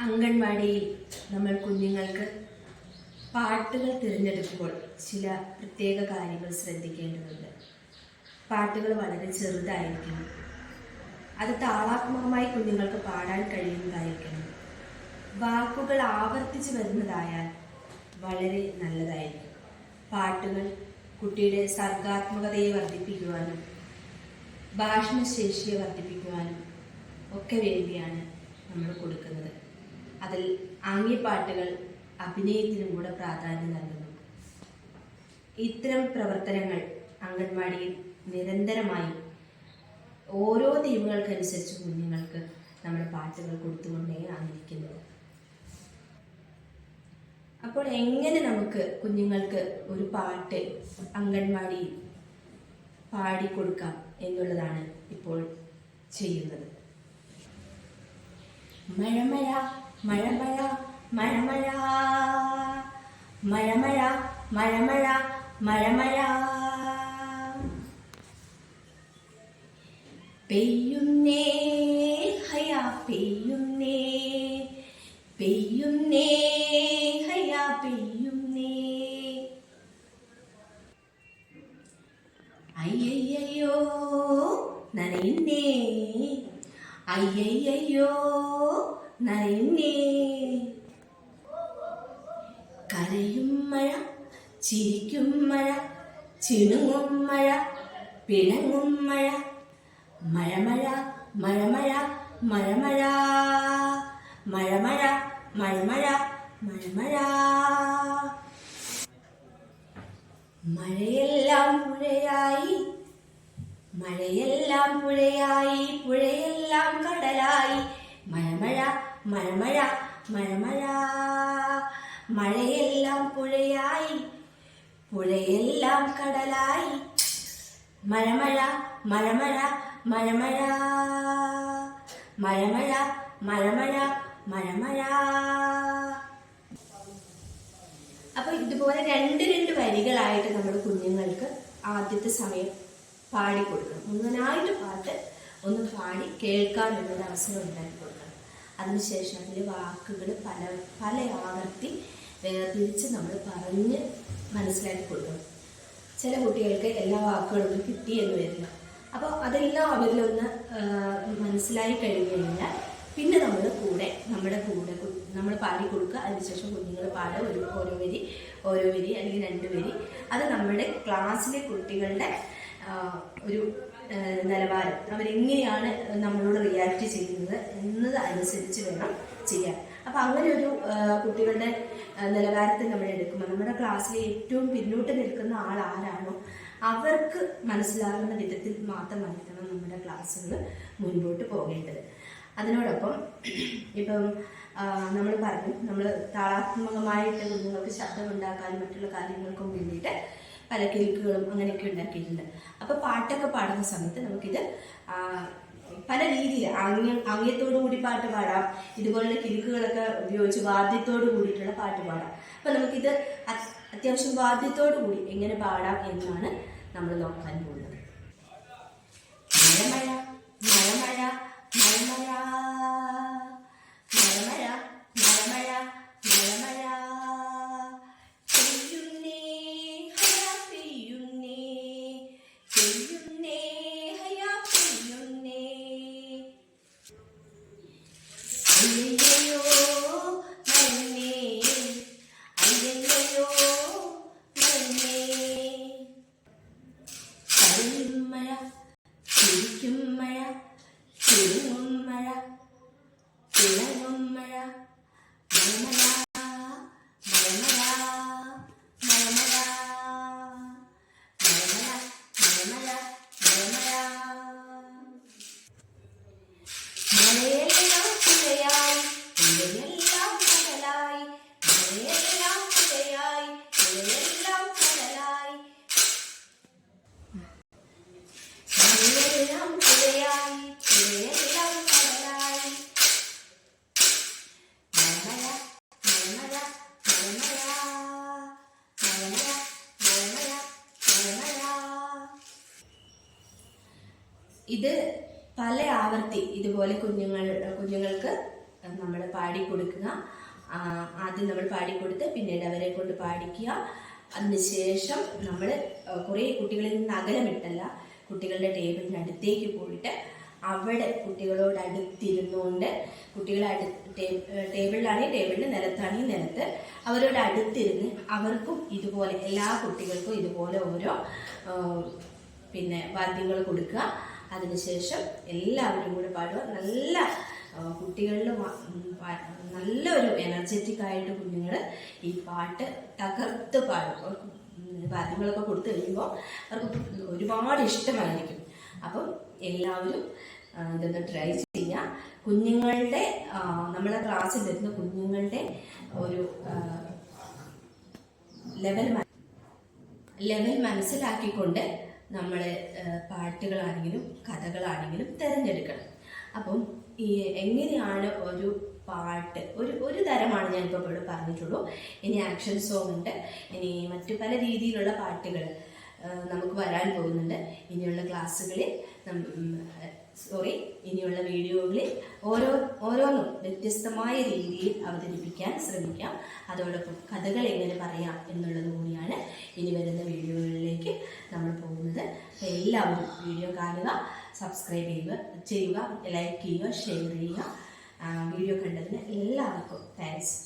അംഗൻവാടിയിൽ നമ്മൾ കുഞ്ഞുങ്ങൾക്ക് പാട്ടുകൾ തിരഞ്ഞെടുക്കുമ്പോൾ ചില പ്രത്യേക കാര്യങ്ങൾ ശ്രദ്ധിക്കേണ്ടതുണ്ട്. പാട്ടുകൾ വളരെ ചെറുതായിരിക്കണം. അത് താളാത്മകമായി കുഞ്ഞുങ്ങൾക്ക് പാടാൻ കഴിയുന്നതായിരിക്കണം. വാക്കുകൾ ആവർത്തിച്ചു വരുന്നതായാൽ വളരെ നല്ലതായിരിക്കും. പാട്ടുകൾ കുട്ടിയുടെ സർഗാത്മകതയെ വർദ്ധിപ്പിക്കുവാനും ഭാഷണശേഷിയെ വർദ്ധിപ്പിക്കുവാനും ഒക്കെ വേണ്ടിയാണ് നമ്മൾ കൊടുക്കുന്നത്. അതിൽ ആംഗ്യപ്പാട്ടുകൾ അഭിനയത്തിനും കൂടെ പ്രാധാന്യം നൽകുന്നു. ഇത്തരം പ്രവർത്തനങ്ങൾ അംഗൻവാടിയിൽ നിരന്തരമായി ഓരോ തീമുകൾക്കനുസരിച്ച് കുഞ്ഞുങ്ങൾക്ക് നമ്മൾ പാട്ടുകൾ കൊടുത്തുകൊണ്ടേ ആയിരിക്കുന്നത്. അപ്പോൾ എങ്ങനെ നമുക്ക് കുഞ്ഞുങ്ങൾക്ക് ഒരു പാട്ട് അംഗൻവാടിയിൽ പാടിക്കൊടുക്കാം എന്നുള്ളതാണ് ഇപ്പോൾ ചെയ്യുന്നത്. മഴമഴ മഴമഴ മഴമഴ മഴമഴ മഴമഴ മഴമഴ പെയ്യുന്നേ ഹയാ പെയ്യുന്നേ പെയ്യുന്നേ ഹയാ പെയ്യുന്നേ. അയ്യയ്യോ നനയുന്നേ. അയ്യയ്യോ നനയുന്നേ കരയും മഴ ചിരിക്കും മഴ ചിണുങ്ങും മഴ പിണങ്ങും മഴ. മഴമഴ മഴമഴ മഴമഴ മഴമഴ മഴമഴ മഴമഴ. മഴയെല്ലാം പുഴയായി മഴയെല്ലാം പുഴയായി പുഴയെല്ലാം കടലായി. മഴമഴ മഴമഴ മഴമഴ. മഴയെല്ലാം പുഴയായി പുഴയെല്ലാം കടലായി. മഴമഴ മഴമഴ മഴമഴ. മഴമഴ മഴമഴ മഴമഴ. അപ്പൊ ഇതുപോലെ രണ്ട് രണ്ട് വരികളായിട്ട് നമ്മൾ കുഞ്ഞുങ്ങൾക്ക് ആദ്യത്തെ സമയം പാടി കൊടുക്കണം പാട്ട് ഒന്ന് പാടി കേൾക്കാൻ അവസരം ഉണ്ടാക്കി അതിനുശേഷം അതിലെ വാക്കുകൾ പല പല ആവർത്തി വേർതിരിച്ച് നമ്മൾ പറഞ്ഞ് മനസ്സിലാക്കി കൊടുക്കണം. ചില കുട്ടികൾക്ക് എല്ലാ വാക്കുകളും കിട്ടി എന്ന് വരില്ല. അപ്പോൾ അതെല്ലാം അവരിലൊന്ന് മനസ്സിലായി കഴിഞ്ഞു കഴിഞ്ഞാൽ പിന്നെ നമ്മൾ കൂടെ നമ്മുടെ കൂടെ നമ്മൾ പാടി കൊടുക്കുക. അതിനുശേഷം കുഞ്ഞുങ്ങൾ പാടുക. ഒരു ഓരോ വരി ഓരോ വരി അല്ലെങ്കിൽ രണ്ട് വരി. അത് നമ്മുടെ ക്ലാസ്സിലെ കുട്ടികളുടെ ഒരു നിലവാരം. അവരെങ്ങനെയാണ് നമ്മളോട് റിയാക്ട് ചെയ്യുന്നത് എന്നത് അനുസരിച്ച് വേണം ചെയ്യാൻ. അപ്പം അങ്ങനെ ഒരു കുട്ടികളുടെ നിലവാരത്തിൽ നമ്മൾ എടുക്കുമ്പോൾ നമ്മുടെ ക്ലാസ്സിലെ ഏറ്റവും പിന്നോട്ട് നിൽക്കുന്ന ആൾ ആരാണോ അവർക്ക് മനസ്സിലാകുന്ന വിധത്തിൽ മാത്രമായിരിക്കണം നമ്മുടെ ക്ലാസ്സുകൾ മുൻപോട്ട് പോകേണ്ടത്. അതിനോടൊപ്പം ഇപ്പം നമ്മൾ പറഞ്ഞു നമ്മൾ താളാത്മകമായിട്ട് കുഞ്ഞുങ്ങൾക്ക് ശബ്ദമുണ്ടാക്കാനും മറ്റുള്ള കാര്യങ്ങൾക്കും വേണ്ടിയിട്ട് പല കിൽക്കുകളും അങ്ങനെയൊക്കെ ഉണ്ടാക്കിയിട്ടുണ്ട്. അപ്പോൾ പാട്ടൊക്കെ പാടുന്ന സമയത്ത് നമുക്കിത് പല രീതിയിൽ ആംഗ്യ ആംഗ്യത്തോടു കൂടി പാട്ട് പാടാം. ഇതുപോലുള്ള കിലുക്കുകളൊക്കെ ഉപയോഗിച്ച് വാദ്യത്തോടു കൂടിയിട്ടുള്ള പാട്ട് പാടാം. അപ്പം നമുക്കിത് അത് അത്യാവശ്യം വാദ്യത്തോടു കൂടി എങ്ങനെ പാടാം എന്നാണ് നമ്മൾ നോക്കാൻ പോകുന്നത്. മഴ മഴമഴ ഇത് പല ആവർത്തി ഇതുപോലെ കുഞ്ഞുങ്ങൾ കുഞ്ഞുങ്ങൾക്ക് നമ്മൾ പാടി കൊടുക്കുക ആദ്യം നമ്മൾ പാടിക്കൊടുത്ത് പിന്നീട് അവരെ കൊണ്ട് പാടിക്കുക. അതിനുശേഷം നമ്മൾ കുറേ കുട്ടികളിൽ നിന്ന് അകലമിട്ടല്ല കുട്ടികളുടെ ടേബിളിന് അടുത്തേക്ക് പോയിട്ട് അവിടെ കുട്ടികളോട് അടുത്തിരുന്നുകൊണ്ട് കുട്ടികളെ അടു ടേബിളിലാണെങ്കിൽ ടേബിളിന് നിലത്താണെങ്കിൽ നിലത്ത് അവരോട് അടുത്തിരുന്ന് അവർക്കും ഇതുപോലെ എല്ലാ കുട്ടികൾക്കും ഇതുപോലെ ഓരോ പിന്നെ വാദ്യങ്ങൾ കൊടുക്കുക. അതിനുശേഷം എല്ലാവരും കൂടെ പാടുക. നല്ല കുട്ടികളിൽ നല്ലൊരു എനർജറ്റിക് ആയിട്ട് കുഞ്ഞുങ്ങൾ ഈ പാട്ട് തകർത്ത് പാടും. വാദ്യങ്ങളൊക്കെ കൊടുത്തു കഴിയുമ്പോൾ അവർക്ക് ഒരുപാട് ഇഷ്ടമായിരിക്കും. അപ്പം എല്ലാവരും ഇതൊന്ന് ട്രൈ ചെയ്യുക കുഞ്ഞുങ്ങളുടെ നമ്മളെ ക്ലാസ്സിൽ വരുന്ന കുഞ്ഞുങ്ങളുടെ ഒരു ലെവൽ ലെവൽ മനസ്സിലാക്കിക്കൊണ്ട് നമ്മൾ പാട്ടുകളാണെങ്കിലും കഥകളാണെങ്കിലും തിരഞ്ഞെടുക്കണം. അപ്പം ഈ എങ്ങനെയാണ് ഒരു പാട്ട് ഒരു ഒരു തരമാണ് ഞാനിപ്പോൾ ഇവിടെ പറഞ്ഞിട്ടുള്ളൂ. ഇനി ആക്ഷൻ സോങ് ഉണ്ട് ഇനി മറ്റു പല രീതിയിലുള്ള പാട്ടുകൾ നമുക്ക് വരാൻ പോകുന്നുണ്ട്. ഇനിയുള്ള ക്ലാസ്സുകളിൽ സോറി ഇനിയുള്ള വീഡിയോകളിൽ ഓരോ ഓരോന്നും വ്യത്യസ്തമായ രീതിയിൽ അവതരിപ്പിക്കാൻ ശ്രമിക്കാം. അതോടൊപ്പം കഥകൾ എങ്ങനെ പറയാം എന്നുള്ളത് കൂടിയാണ് ഇനി വരുന്ന വീഡിയോകളിലേക്ക് നമ്മൾ പോകുന്നത്. എല്ലാവരും വീഡിയോ കാണുക സബ്സ്ക്രൈബ് ചെയ്യുക ചെയ്യുക ലൈക്ക് ചെയ്യുക ഷെയർ ചെയ്യുക. വീഡിയോ കണ്ടതിന് എല്ലാവർക്കും താങ്ക്സ്